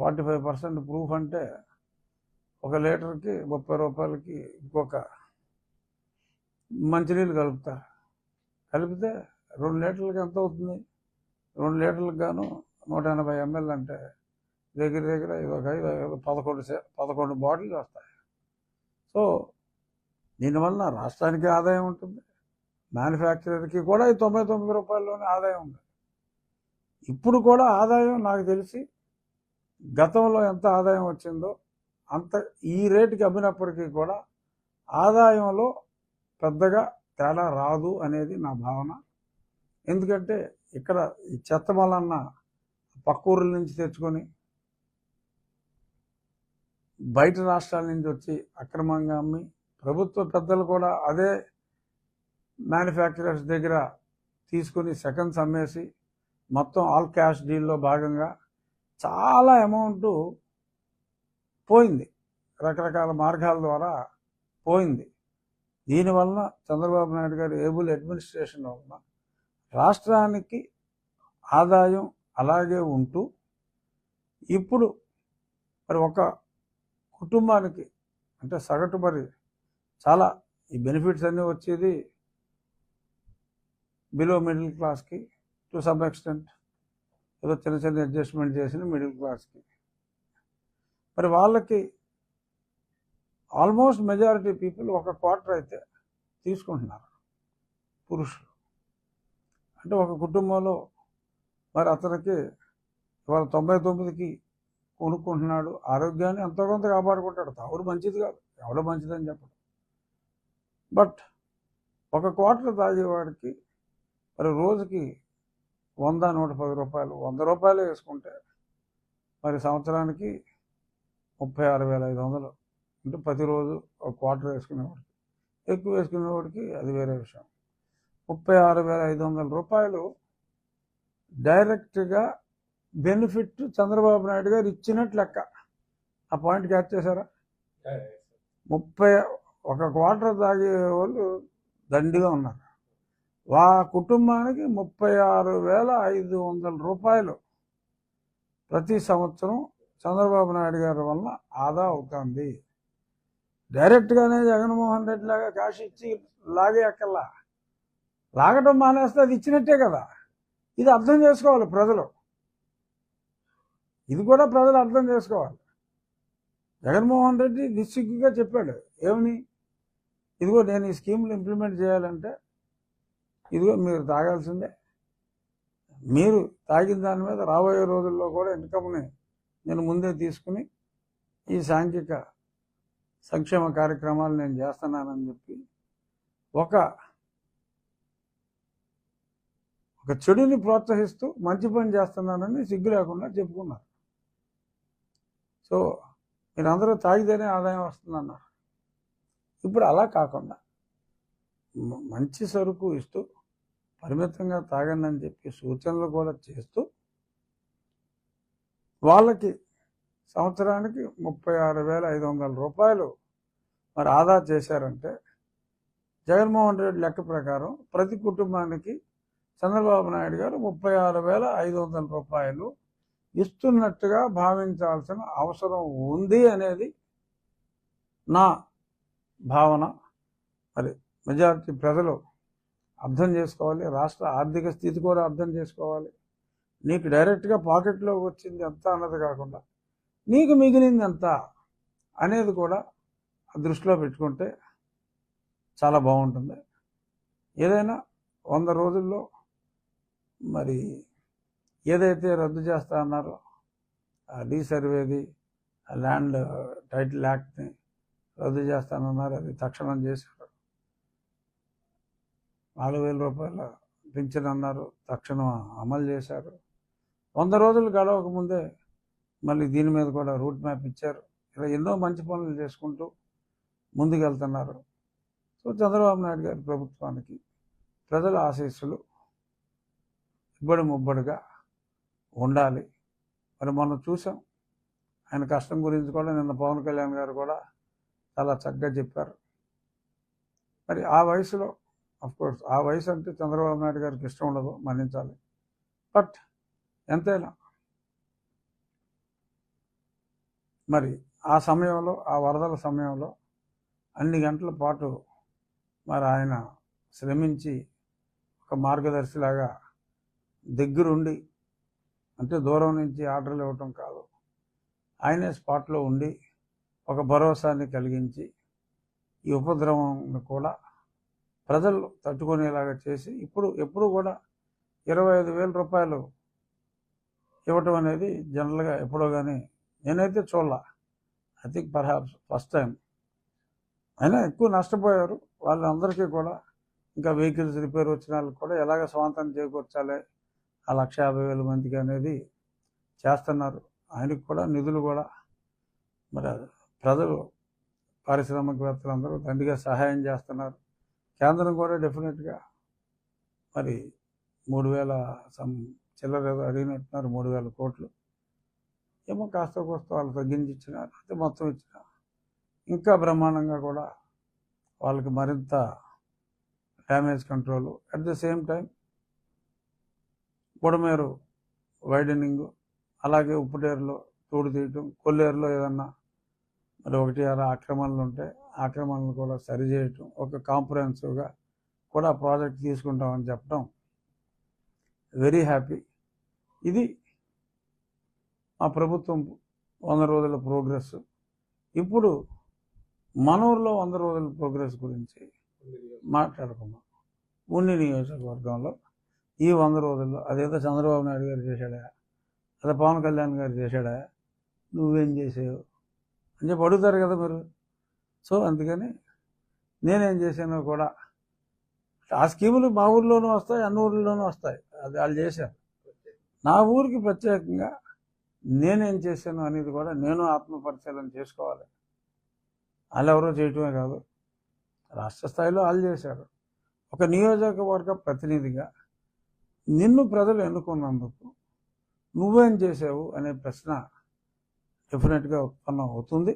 Forty five percent proof అంటే ఒక లీటర్కి ముప్పై రూపాయలకి ఇంకొక మంచినీళ్ళు కలుపుతా. కలిపితే రెండు లీటర్లకి ఎంత అవుతుంది? రెండు లీటర్లకు గాను నూట ఎనభై ఎంఎల్ అంటే దగ్గర దగ్గర ఇదొక ఒక ఐదు పదకొండు సే- పదకొండు బాటిల్స్ వస్తాయి. సో దీనివల్ల రాష్ట్రానికి ఆదాయం ఉంటుంది. మ్యానుఫ్యాక్చరర్కి కూడా ఈ తొంభై తొమ్మిది రూపాయల్లోనే ఆదాయం ఉంది. ఇప్పుడు కూడా ఆదాయం నాకు తెలిసి గతంలో ఎంత ఆదాయం వచ్చిందో అంత ఈ రేటుకి అమ్మినప్పటికీ కూడా ఆదాయంలో పెద్దగా తేడా రాదు అనేది నా భావన. ఎందుకంటే ఇక్కడ ఈ చెత్త మలన్న పక్క నుంచి తెచ్చుకొని బయట రాష్ట్రాల నుంచి వచ్చి అక్రమంగా అమ్మి ప్రభుత్వ పెద్దలు కూడా అదే మ్యానుఫ్యాక్చరర్స్ దగ్గర తీసుకుని సెకండ్స్ అమ్మేసి మొత్తం ఆల్ క్యాష్ డీల్లో భాగంగా చాలా అమౌంట్ పోయింది. రకరకాల మార్గాల ద్వారా పోయింది. దీనివలన చంద్రబాబు నాయుడు గారి ఏబుల్ అడ్మినిస్ట్రేషన్ వలన రాష్ట్రానికి ఆదాయం అలాగే ఉంటూ ఇప్పుడు మరి ఒక కుటుంబానికి అంటే సగటు మరి చాలా ఈ బెనిఫిట్స్ అన్నీ వచ్చేది బిలో మిడిల్ క్లాస్కి టు సమ్ ఎక్స్టెంట్ ఏదో చిన్న చిన్న అడ్జస్ట్మెంట్ చేసిన మిడిల్ క్లాస్కి. మరి వాళ్ళకి ఆల్మోస్ట్ మెజారిటీ పీపుల్ ఒక క్వార్టర్ అయితే తీసుకుంటున్నారు పురుషులు. అంటే ఒక కుటుంబంలో మరి అతనికి ఇవాళ తొంభై తొమ్మిదికి కొనుక్కుంటున్నాడు ఆరోగ్యాన్ని ఎంతో కొంత కాపాడుకుంటాడు. తాగుడు మంచిది కాదు ఎవడో మంచిదని చెప్పడం. బట్ ఒక క్వార్టర్ తాగేవాడికి మరి రోజుకి వంద నూట పది రూపాయలు. వంద రూపాయలు వేసుకుంటే మరి సంవత్సరానికి ముప్పై ఆరు వేల ఐదు వందలు. అంటే ప్రతిరోజు ఒక క్వార్టర్ వేసుకునేవాడికి. ఎక్కువ వేసుకునేవాడికి అది వేరే విషయం. ముప్పై ఆరు వేల ఐదు వందల రూపాయలు డైరెక్ట్గా బెనిఫిట్ చంద్రబాబు నాయుడు గారు ఇచ్చినట్లు లెక్క. ఆ పాయింట్ క్యాచ్ చేశారా? ముప్పై ఒక క్వార్టర్ తాగే వాళ్ళు దండిగా ఉన్నారు. వా కుటుంబానికి ముప్పై ఆరు వేల ఐదు వందల రూపాయలు ప్రతి సంవత్సరం చంద్రబాబు నాయుడు గారి వలన ఆదా అవుతుంది. డైరెక్ట్గానే జగన్మోహన్ రెడ్డి లాగా కాశీ ఇచ్చి లాగే అక్కల్లా లాగటం మానేస్తే అది ఇచ్చినట్టే కదా. ఇది అర్థం చేసుకోవాలి ప్రజలు. ఇది కూడా ప్రజలు అర్థం చేసుకోవాలి. జగన్మోహన్ రెడ్డి నిస్సిగ్గుగా చెప్పాడు. ఏమని? ఇదిగో నేను ఈ స్కీమ్లు ఇంప్లిమెంట్ చేయాలంటే ఇదిగో మీరు తాగాల్సిందే. మీరు తాగిన దాని మీద రాబోయే రోజుల్లో కూడా ఇన్కమ్ని నేను ముందే తీసుకుని ఈ సాంఘిక సంక్షేమ కార్యక్రమాలు నేను చేస్తున్నానని చెప్పి ఒక ఒక చెడుని ప్రోత్సహిస్తూ మంచి పని చేస్తున్నానని సిగ్గు లేకుండా చెప్పుకున్నారు. సో మీరందరూ తాగితేనే ఆదాయం వస్తుందన్నారు. ఇప్పుడు అలా కాకుండా మంచి సరుకు ఇస్తూ పరిమితంగా తాగండి అని చెప్పి సూచనలు కూడా చేస్తూ వాళ్ళకి సంవత్సరానికి ముప్పై ఆరు వేల ఐదు వందల రూపాయలు మరి ఆదా చేశారంటే జగన్మోహన్ రెడ్డి లెక్క ప్రకారం ప్రతి కుటుంబానికి చంద్రబాబు నాయుడు గారు ముప్పై ఆరు వేల ఐదు వందల రూపాయలు ఇస్తున్నట్టుగా భావించాల్సిన అవసరం ఉంది అనేది నా భావన. మరి మెజారిటీ ప్రజలు అర్థం చేసుకోవాలి రాష్ట్ర ఆర్థిక స్థితి కూడా అర్థం చేసుకోవాలి. నీకు డైరెక్ట్గా పాకెట్లో వచ్చింది ఎంత అన్నది కాకుండా నీకు మిగిలింది ఎంత అనేది కూడా దృష్టిలో పెట్టుకుంటే చాలా బాగుంటుంది. ఏదైనా వంద రోజుల్లో మరి ఏదైతే రద్దు చేస్తా అన్నారో డీ సర్వేది ల్యాండ్ టైటిల్ యాక్ట్ని రద్దు చేస్తానన్నారు అది తక్షణం చేశారు. నాలుగు వేల రూపాయల పింఛన్ అన్నారు. తక్షణం అమలు చేశారు. వంద రోజులు గడవక ముందే మళ్ళీ దీని మీద కూడా రూట్ మ్యాప్ ఇచ్చారు. ఇలా ఎన్నో మంచి పనులు చేసుకుంటూ ముందుకెళ్తున్నారు. సో చంద్రబాబు నాయుడు గారి ప్రభుత్వానికి ప్రజల ఆశీస్సులు ఇబ్బడి ముబ్బడిగా ఉండాలి. మరి మనం చూసాం. ఆయన కష్టం గురించి కూడా నిన్న పవన్ కళ్యాణ్ గారు కూడా చాలా చక్కగా చెప్పారు. మరి ఆ వయసులో కోర్స్ ఆ వయసు అంటే చంద్రబాబు నాయుడు గారికి ఇష్టం ఉండదు మన్నించాలి. బట్ ఎంతైనా మరి ఆ సమయంలో ఆ వరదల సమయంలో అన్ని గంటల పాటు మరి ఆయన శ్రమించి ఒక మార్గదర్శిలాగా దగ్గరుండి అంటే దూరం నుంచి ఆర్డర్లు ఇవ్వటం కాదు. ఆయనే స్పాట్లో ఉండి ఒక భరోసాని కలిగించి ఈ ఉపద్రవం కూడా ప్రజలు తట్టుకునేలాగా చేసి ఇప్పుడు ఎప్పుడు కూడా ఇరవై ఐదు వేల రూపాయలు ఇవ్వటం అనేది జనరల్గా ఎప్పుడో కానీ నేనైతే చూడాల. I think perhaps first time. అయినా ఎక్కువ నష్టపోయారు. వాళ్ళందరికీ కూడా ఇంకా వెహికల్స్ రిపేర్ వచ్చిన వాళ్ళకి కూడా ఎలాగ స్వాంతం చేకూర్చాలి ఆ లక్ష యాభై వేల మందికి అనేది చేస్తున్నారు. ఆయనకు కూడా నిధులు కూడా. మరి ప్రజలు పారిశ్రామికవేత్తలు అందరూ దండిగా సహాయం చేస్తున్నారు. కేంద్రం కూడా డెఫినెట్గా మరి మూడు వేల సమ్ చిల్లర అడిగినట్టున్నారు మూడు వేల కోట్లు. ఏమో కాస్త కోస్త వాళ్ళు తగ్గించి ఇచ్చినారు అయితే మొత్తం ఇచ్చిన ఇంకా బ్రహ్మాండంగా కూడా వాళ్ళకి మరింత damage control at the same time Budameru widening అలాగే ఉప్పుటేరులో తోడు తీయటం కొల్లేరులో ఏదన్నా మరి ఒకటి అలా ఆక్రమణలు ఉంటే ఆక్రమణలు కూడా సరిచేయటం ఒక కాంప్రహెన్సివ్గా కూడా ప్రాజెక్ట్ తీసుకుంటామని చెప్పడం వెరీ హ్యాపీ ఇది మా ప్రభుత్వం వంద రోజుల ప్రోగ్రెస్ ఇప్పుడు మన ఊర్లో వంద రోజుల ప్రోగ్రెస్ గురించి మాట్లాడుకున్నాం ఉన్ని నియోజకవర్గంలో ఈ వంద రోజుల్లో అదేదో చంద్రబాబు నాయుడు గారు చేశాడా? అదే పవన్ కళ్యాణ్ గారు చేశాడా? నువ్వేం చేసావు? అని చెప్పి అడుగుతారు కదా మీరు. సో అందుకని నేనేం చేశానో కూడా ఆ స్కీములు మా ఊర్లోనూ వస్తాయి అన్ని ఊర్లోనూ వస్తాయి. అది వాళ్ళు చేశారు. నా ఊరికి ప్రత్యేకంగా నేనేం చేశాను అనేది కూడా నేను ఆత్మపరిశీలన చేసుకోవాలి. వాళ్ళు ఎవరో చేయటమే కాదు రాష్ట్ర స్థాయిలో వాళ్ళు చేశారు. ఒక నియోజకవర్గ ప్రతినిధిగా నిన్ను ప్రజలు ఎన్నుకున్నందుకు నువ్వేం చేసావు అనే ప్రశ్న డెఫినెట్గా ఉత్పన్నం అవుతుంది.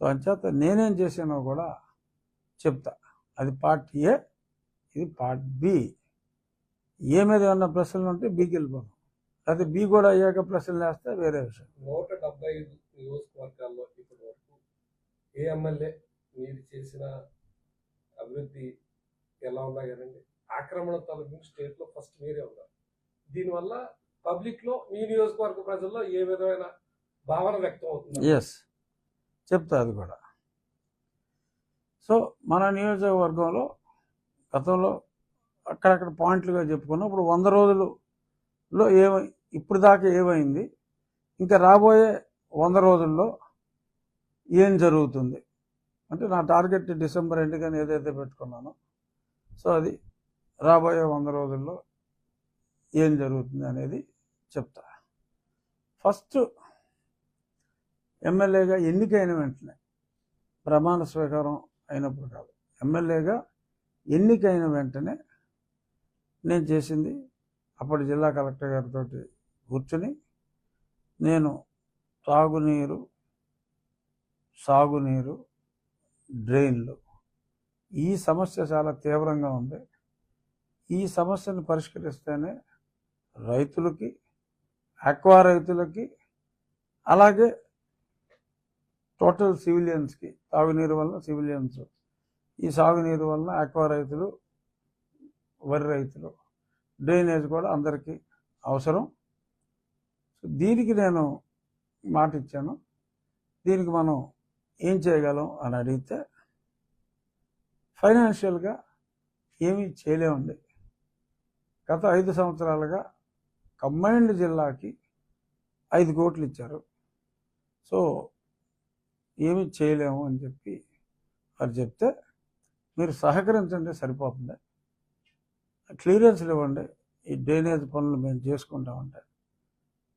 సో అంచేత నేనేం చేశానో కూడా చెప్తా. అది పార్ట్ ఏ ఇది పార్ట్ బి ఏ మీద ఏమన్నా ప్రశ్నలు ఉంటే బీకి వెళ్ళిపోతాం అయితే బి కూడా అయ్యాక ప్రశ్నలు వేస్తే వేరే విషయం. నూట డెబ్బై ఐదు నియోజకవర్గాల్లో ఇప్పటి వరకు ఏ ఎమ్మెల్యే మీరు చేసిన అభివృద్ధి ఎలా ఉన్నా కదండి ఆక్రమణ తొలగింపు స్టేట్లో ఫస్ట్ మీరే ఉన్నారు. దీనివల్ల పబ్లిక్లో మీ నియోజకవర్గ ప్రజల్లో ఏ విధమైన భావన వ్యక్తం అవుతుంది? ఎస్ చెప్తా అది కూడా. సో మన నియోజకవర్గంలో గతంలో అక్కడక్కడ పాయింట్లుగా చెప్పుకున్నాం ఇప్పుడు వంద రోజులలో ఏమై ఇప్పుడు దాకా ఏమైంది? ఇంకా రాబోయే వంద రోజుల్లో ఏం జరుగుతుంది? అంటే నా టార్గెట్ డిసెంబర్ ఎండుకని ఏదైతే పెట్టుకున్నానో సో అది రాబోయే వంద రోజుల్లో ఏం జరుగుతుంది అనేది చెప్తా. ఫస్ట్ ఎమ్మెల్యేగా ఎన్నికైన వెంటనే ప్రమాణ స్వీకారం అయినప్పుడు కాదు. ఎమ్మెల్యేగా ఎన్నికైన వెంటనే నేను చేసింది అప్పటి జిల్లా కలెక్టర్ గారితో కూర్చుని నేను తాగునీరు సాగునీరు డ్రైన్లు ఈ సమస్య చాలా తీవ్రంగా ఉంది. ఈ సమస్యను పరిష్కరిస్తేనే రైతులకి అక్వా రైతులకి అలాగే టోటల్ సివిలియన్స్కి తాగునీరు వల్ల సివిలియన్స్ ఈ సాగునీరు వల్ల ఆక్వా రైతులు వరి రైతులు డ్రైనేజ్ కూడా అందరికీ అవసరం. సో దీనికి నేను మాట ఇచ్చాను. దీనికి మనం ఏం చేయగలం అని అడిగితే ఫైనాన్షియల్గా ఏమీ చేయలేమండి. గత ఐదు సంవత్సరాలుగా కంబైన్డ్ జిల్లాకి ఐదు కోట్లు ఇచ్చారు. సో ఏమి చేయలేము అని చెప్పి వారు చెప్తే మీరు సహకరించండి సరిపోతుంది. క్లియరెన్స్లు ఇవ్వండి. ఈ డ్రైనేజ్ పనులు మేము చేసుకుంటామంటే.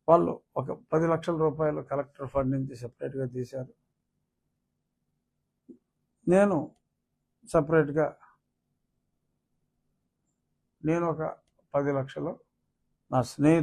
వాళ్ళు ఒక పది లక్షల రూపాయలు కలెక్టర్ ఫండ్ నుంచి సపరేట్గా తీశారు. నేను సపరేట్గా నేను ఒక పది లక్షలు నా స్నేహితులు